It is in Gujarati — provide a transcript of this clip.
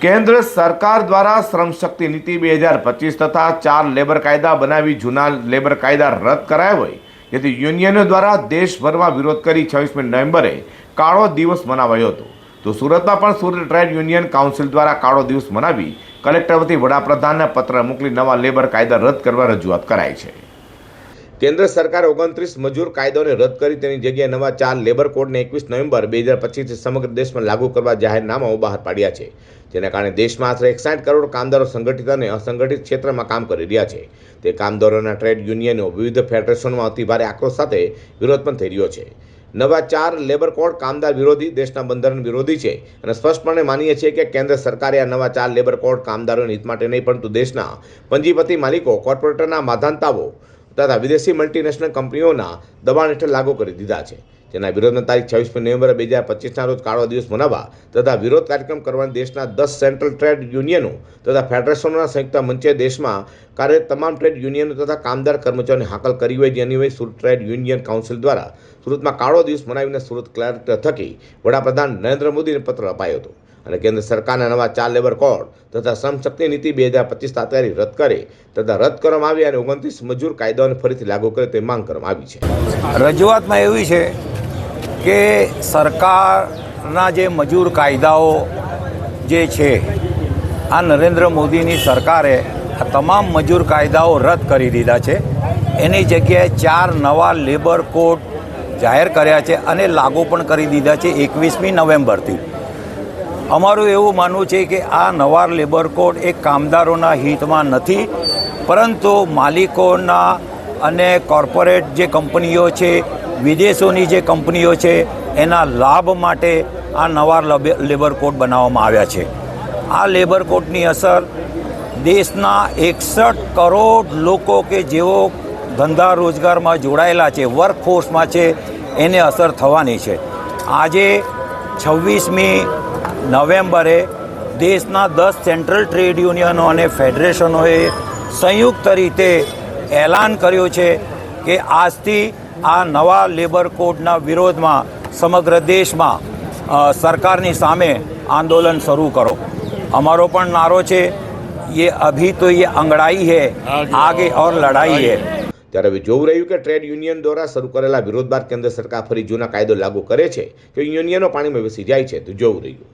કેન્દ્ર સરકાર દ્વારા શ્રમ શક્તિ નીતિ બે હજાર પચીસ તથા ચાર લેબર કાયદા બનાવી જૂના લેબર કાયદા રદ કરાયા હોય, જેથી યુનિયનો દ્વારા દેશભરમાં વિરોધ કરી છવ્વીસમી નવેમ્બરે કાળો દિવસ મનાવાયો હતો. તો સુરતમાં પણ સુરત ટ્રેડ યુનિયન કાઉન્સિલ દ્વારા કાળો દિવસ મનાવી કલેક્ટર વતી વડાપ્રધાનને પત્ર મોકલી નવા લેબર કાયદા રદ કરવા રજૂઆત કરાઈ છે. કેન્દ્ર સરકારે ઓગણત્રીસ મજૂર કાયદોને રદ કરી તેની જગ્યાએ નવા ચાર લેબર કોડને એકવીસ નવેમ્બર બે હજાર પચીસથી સમગ્ર દેશમાં લાગુ કરવા જાહેરનામાઓ બહાર પાડ્યા છે. જેના કારણે દેશમાં આશરે એકસાઠ કરોડ કામદારો સંગઠિત અને અસંગઠિત ક્ષેત્રમાં કામ કરી રહ્યા છે. તે કામદારોના ટ્રેડ યુનિયનો વિવિધ ફેડરેશનોમાં અતિ ભારે આક્રોશ સાથે વિરોધ પણ થઈ રહ્યો છે. નવા ચાર લેબર કોડ કામદાર વિરોધી, દેશના બંધારણ વિરોધી છે અને સ્પષ્ટપણે માનીએ છીએ કે કેન્દ્ર સરકારે આ નવા ચાર લેબર કોડ કામદારોના હિત માટે નહીં, પરંતુ દેશના પંજીપતિ માલિકો, કોર્પોરેટરના માધાનતાઓ તથા વિદેશી મલ્ટીનેશનલ કંપનીઓના દબાણ હેઠળ લાગુ કરી દીધા છે. જેના વિરોધમાં તારીખ છવ્વીસમી નવેમ્બર બે હજાર પચીસના રોજ કાળો દિવસ મનાવવા તથા વિરોધ કાર્યક્રમ કરવાની દેશના દસ સેન્ટ્રલ ટ્રેડ યુનિયનો તથા ફેડરેશનોના સંયુક્ત મંચે દેશમાં કાર્યરત તમામ ટ્રેડ યુનિયનો તથા કામદાર કર્મચારીઓને હાકલ કરી હોય જેની હોય સુરત ટ્રેડ યુનિયન કાઉન્સિલ દ્વારા સુરતમાં કાળો દિવસ મનાવીને સુરત કલેક્ટર થકી વડાપ્રધાન નરેન્દ્ર મોદીને પત્ર અપાયો હતો. અને કેન્દ્ર સરકારના નવા ચાર લેબર કોડ તથા શ્રમશક્તિ નીતિ બે હજાર પચીસ તાત્કાલિક રદ કરે તથા રદ કરવામાં આવી અને ઓગણત્રીસ મજૂર કાયદાઓને ફરીથી લાગુ કરે તે માંગ કરવામાં આવી છે. રજૂઆતમાં એવી છે કે સરકારના જે મજૂર કાયદાઓ જે છે, આ નરેન્દ્ર મોદીની સરકારે આ તમામ મજૂર કાયદાઓ રદ કરી દીધા છે. એની જગ્યાએ ચાર નવા લેબર કોડ જાહેર કર્યા છે અને લાગુ પણ કરી દીધા છે એકવીસમી નવેમ્બરથી. અમારું એવું માનવું છે કે આ નવા લેબર કોડ એ કામદારોના હિતમાં નથી, પરંતુ માલિકોના અને કોર્પોરેટ જે કંપનીઓ છે, વિદેશોની જે કંપનીઓ છે, એના લાભ માટે આ નવા લબે- લેબર કોડ બનાવવામાં આવ્યા છે. આ લેબર કોડની અસર દેશના એકસઠ કરોડ લોકો કે જેઓ ધંધા રોજગારમાં જોડાયેલા છે વર્કફોર્સમાં છે, એને અસર થવાની છે. આજે છવ્વીસમી નવેમ્બરે દેશના દસ સેન્ટ્રલ ટ્રેડ યુનિયનો અને ફેડરેશનોએ સંયુક્ત રીતે એલાન કર્યું છે કે આજથી આ નવા લેબર કોડના વિરોધમાં સમગ્ર દેશમાં અ, સરકારની સામે આંદોલન શરૂ કરો અમારો પણ નારો છે ये अभी तो ये अंगड़ाई है आगे और लड़ाई है ત્યારે હવે જોવું રહ્યું કે ટ્રેડ યુનિયન દ્વારા શરૂ કરેલા વિરોધ બાદ કેન્દ્ર સરકાર ફરી જૂના કાયદો લાગુ કરે છે કે યુનિયનો પાણીમાં બેસી જાય છે તો જોવું રહ્યું